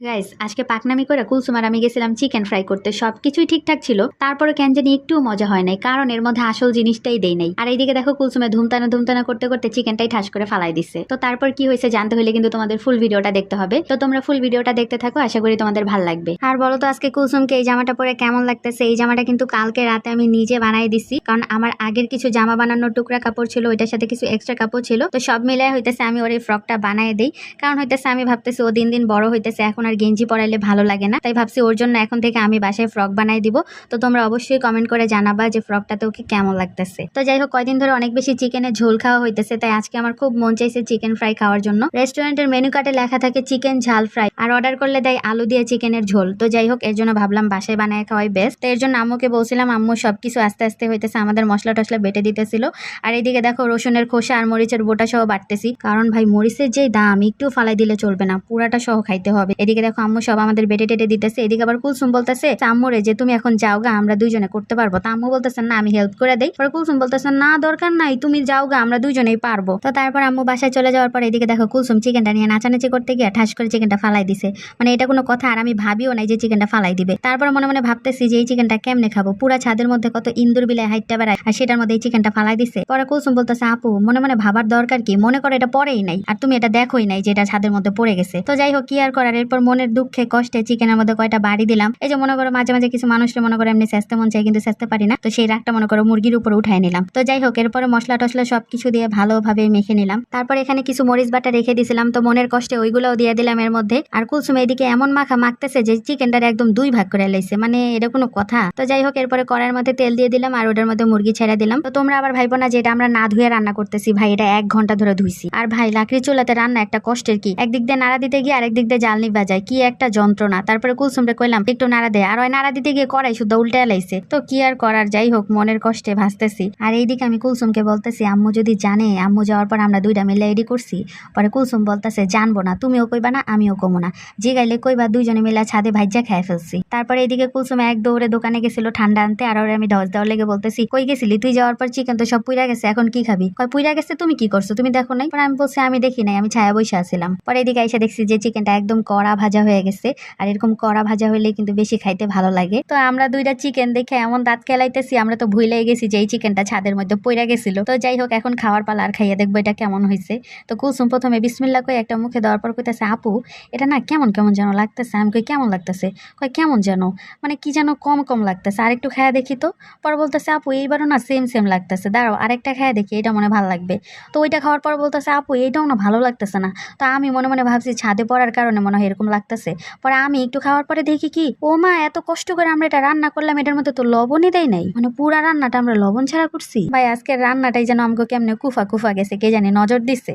Guys আজকে পাকনামি করে কুলসুম আর আমি গেছিলাম চিকেন ফ্রাই করতে। সবকিছুই ঠিকঠাক ছিল। তারপরে কেন জানি একটু মজা হয় নাই, কারণ এর মধ্যে আসল জিনিসটাই দেই নাই। আর এইদিকে দেখো কুলসুমে ধুমতানা ধুমতানা করতে করতে চিকেনটাই ঠাস করে ফালাই দিছে। তো তারপর কি হয়েছে জানতে হলে কিন্তু তোমাদের ফুল ভিডিওটা দেখতে হবে। তো তোমরা ফুল ভিডিওটা দেখতে থাকো, আশা করি তোমাদের ভালো লাগবে। আর বলো তো আজকে কুলসুমকে এই জামাটা পরে কেমন লাগতেছে? এই জামাটা কিন্তু কালকে রাতে আমি নিজে বানাই দিছি, কারণ আমার আগের কিছু জামা বানানোর টুকরা কাপড় ছিল, ওইটার সাথে কিছু এক্সট্রা কাপড় ছিল। তো সব মিলাই হইতেছে আমি ওর এই ফ্রকটা বানাই দিই। কারণ হইতেছে আমি ভাবতেছি ও দিন দিন বড় হইতেছে, এখন আর গেঞ্জি পরাইলে ভালো লাগে না। তাই ভাবছি ওর জন্য এখন থেকে আমি বাসায় ফ্রক বানাই দিব। তো তোমরা অবশ্যই কমেন্ট করে জানাবা যে ফ্রকটাতে ওকে কেমন লাগতেছে। তো যাই হোক, কয়দিন ধরে অনেক বেশি চিকেনের ঝোল খাওয়া হইতেছে, তাই আজকে আমার খুব মন চাইছে চিকেন ফ্রাই খাওয়ার জন্য। রেস্টুরেন্টের মেনু কার্ডে লেখা থাকে চিকেন ঝাল ফ্রাই আর অর্ডার করলে দেয় আলু দিয়ে চিকেনের ঝোল। তো যাই হোক, এর জন্য ভাবলাম বাসায় বানায় খাওয়াই বেস্ট তো এর জন্য আম্মুকে বলছিলাম, আম্মু, সবকিছু আস্তে আস্তে হইতেছে, আমাদের মশলা টসলা বেটে দিতেছিল। আর এইদিকে দেখো, রসুনের খোসা আর মরিচের বোটা সহ বাটতেছি। কারণ ভাই, মরিচের যে দাম, একটু ফালাই দিলে চলবে না, পুরাটা সহ খাইতে হবে। এদিকে দেখো আম্মু সব আমাদের বেটে টেটে দিতেছে, এদিকে আবার কুলসুম বলতেছে আম্মুরে যে তুমি এখন যাও গা, আমরা দুইজনে করতে পারব। তা আম্মু বলতেছেন না, আমি হেল্প করে দেই। পরে কুলসুম বলতেছেন না, দরকার নাই, তুমি যাও গা, আমরা দুইজনেই পারব। তো তারপর আম্মু বাসায় চলে যাওয়ার পর এদিকে দেখো কুলসুম চিকেনটা নিয়ে নাচানাচি করতে গিয়ে ঠাস করে চিকেনটা ফালাই দিছে। মানে এটা কোনো কথা, আর আমি ভাবিও নাই যে চিকেনটা ফালাই দিবে। তারপর মনে মনে ভাবতেছি যে এই চিকেনটা কেমনে খাব? পুরা ছাদের মধ্যে কত ইন্দুর বিলে হাইটটা বেড়ায়, আর সেটার মধ্যে এই চিকেনটা ফালাই দিছে। পরে কুলসুম বলতেছে, আপু, মনে মনে ভাবার দরকার কি? মনে করো এটা পরেই নাই, আর তুমি এটা দেখোই নাই যে এটা ছাদের মধ্যে পড়ে গেছে। তো যাই হোক, কি আর করার? এরপর মনের দুঃখে, কষ্টে, চিকেনের মধ্যে কয়টা বাড়ি দিলাম। এই যে মনে করো মাঝে মাঝে কিছু মানুষকে মনে করো এমনি চেষ্টা মন চাই কিন্তু চেষ্টা পারি না। তো সেই রাগটা মনে করো মুরগির উপর উঠাই নিলাম। তো যাই হোক, এরপরে মশলা টসলা সবকিছু দিয়ে ভালোভাবে মেখে নিলাম। তারপর এখানে কিছু মরিচ বাটা রেখে দিয়েছিলাম তো মনের কষ্টে ওইগুলোও দিয়ে দিলাম এর মধ্যে। আর কুলসুম এদিকে এমন মাখা মাখতেছে যে চিকেনটার একদম দুই ভাগ করে লাইছে মানে এটা কোনো কথা। তো যাই হোক, এরপরে কড়াইয়ের মধ্যে তেল দিয়ে দিলাম আর ওটার মধ্যে মুরগি ছেড়ে দিলাম। তো তোমরা আবার ভাইবো না যে এটা আমরা না ধুয়ে রান্না করতেছি। ভাই, এটা এক ঘণ্টা ধরে ধুইছি। আর ভাই লাকড়ি চুলাতে রান্না একটা কষ্টের কি? একদিক দিয়ে নাড়া দিতে গিয়ে আরেক দিক দিয়ে জালনি বাজায় কি একটা যন্ত্রণা। তারপরে কুলসুমরে কইলাম, একটু নাড়া দে। আর ওই নাড়া দিতে গিয়ে কড়াই শুদ্ধ উল্টে লাইছে তো কি আর করার, যাই হোক, মনের কষ্টে ভাসতেছি। আর এইদিকে আমি কুলসুমকে বলতেছি, আম্মু যদি জানে, আম্মু যাওয়ার পর আমরা দুইটা মিলে এডি করছি। পরে কুলসুম বলতেছে, জানব না, তুমিও কইবা না, আমিও কমো না। যে গাইলে কইবা, দুইজনে মিলে ছাদে ভাইজা খেয়ে ফেলছি। তারপরে এইদিকে কুলসুম এক দৌড়ে দোকানে গেছিল ঠান্ডা আনতে, আর ওরে আমি দশ দেওয়ার লেগে বলতেছি, কই গেছিলি? তুই যাওয়ার পর চিকেন তো সব পুইরা গেছে, এখন কি খাবি? কয়, পুইরা গেছে, তুমি কি করছ? তুমি দেখো নাই? পরে আমি বলছি, আমি দেখি নাই, আমি ছায়া বসে আছিলাম। পরে এদিকে এসে দেখছি যে চিকেনটা একদম কড়া ভাজা হয়ে গেছে। আর এরকম কড়া ভাজা হলে কিন্তু বেশি খাইতে ভালো লাগে। তো আমরা দুইটা চিকেন দেখে এমন দাঁত খেলাইতেছি আমরা তো ভুলে গেছি যে এই চিকেনটা ছাদের মধ্যে পইরা গেছিল। তো যাই হোক, এখন খাওয়ার পালা আর খাইয়ে দেখব এটা কেমন হয়েছে তো কুলসুম প্রথমে বিসমিল্লা কই একটা মুখে দেওয়ার পর কইতেছে, আপু, এটা না কেমন কেমন যেন লাগতেছে? আমি কই, কেমন লাগতেছে? কই কেমন যেন? মানে কি যেন কম কম লাগতেছে। আর একটু খায়া দেখি তো। পর বলতেছে, আপু, এইবারও না সেম সেম লাগতেছে। দাঁড়াও, আরেকটা খায়া দেখি এটা মনে ভালো লাগবে। তো ওইটা খাওয়ার পর বলতেছে, আপু, এইটাও না ভালো লাগতেছে না। তো আমি মনে মনে ভাবছি, ছাদে পড়ার কারণে মনে হয় এরকম লাগতেছে। পরে আমি একটু খাওয়ার পরে দেখি কি, ও মা, এত কষ্ট করে আমরা এটা রান্না করলাম, এটার মধ্যে তো লবণই দেয় নাই। মানে পুরা রান্নাটা আমরা লবণ ছাড়া করছি। ভাই, আজকের রান্নাটাই যেন আমাকে কেমনে কুফা কুফা গেছে, কে জানি নজর দিছে।